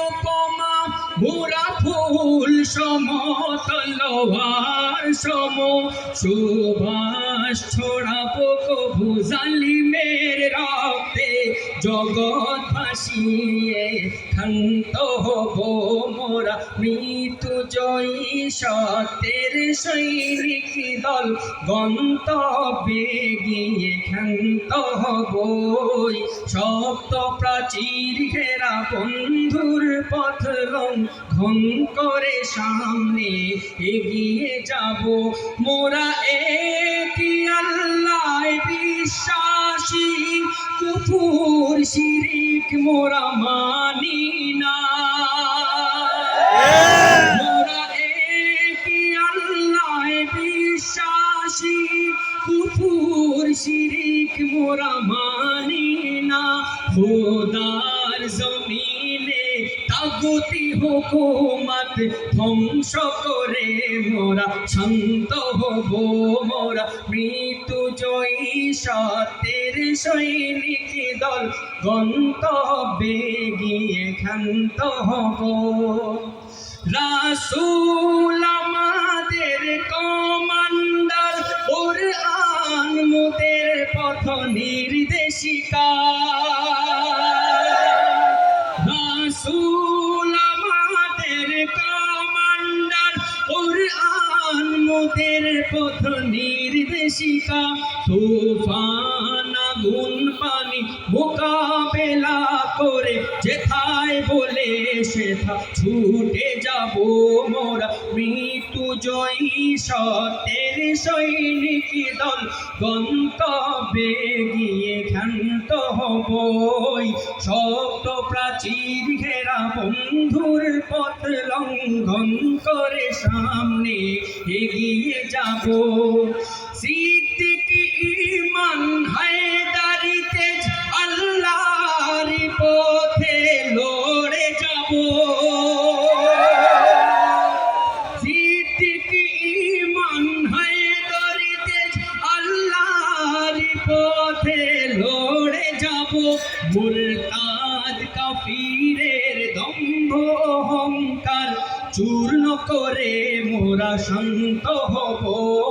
উপমা ভুরা ফুল সমতলওয়ার সম সুভাষ পোক ভুজালি মের রক্তে জগৎ ভাসিয়ে ক্ষান্ত হব মোরা। মৃত্যু জয়ী সত্যের সৈনিক দল, গন্তব্যে গিয়ে ক্ষান্ত হবই। সপ্ত প্রাচীর ঘেরা বন্ধুর পথ লঙ্ঘন করে সামনে এগিয়ে যাব। মোরা একই আল্লাহ বিশ্বাসী কুফুর শিরিক, মোরা মানি না। মোরা একই আল্লাহ বিশ্বাসী কুফুর শিরিক, মোরা মানি না। খোদার জমিনে তাগুতি হুকুমত ধ্বংস করে মোরা শান্ত হব, মোরা মৃত্যু জয়ী সত্যের সৈনিক দল গন্তব্যে গিয়ে ক্ষান্ত হব। রাসুল আমাদের কমান্ডার ওর আনমুদের পথ নির্দেশিকা। মুদের পথ নির্দেশিকা তুফান আগুন পানি মোকাবেলা করে যেথায় বলে সেথা ছুটে যাব মোরা। জয়ী সত্যের সৈনিক দল গন্তব্যে গিয়ে ক্ষান্ত হবই। সপ্ত প্রাচীর ঘেরা বন্ধুর পথ লঙ্ঘন করে সামনে এগিয়ে যাব। সিদ্দিক ইমান হায়দারি তেজ আল্লাহর পথে লড়ে যাব। মুরতাদ দম্ভ অহংকার চূর্ণ করে মোরা শান্ত হব।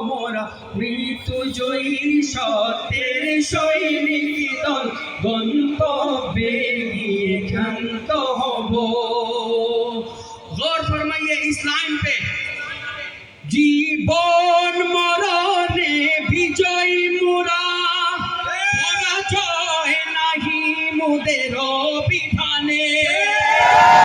মোরা মৃত্যুজয়ী সতের সৈনিক দল, গন্তব্যে গিয়ে ক্ষান্ত হব। গৌর ফরমাইয়ে ইসলাম পে জীবন মরণে বিজয় মোরা। মোরা মৌদের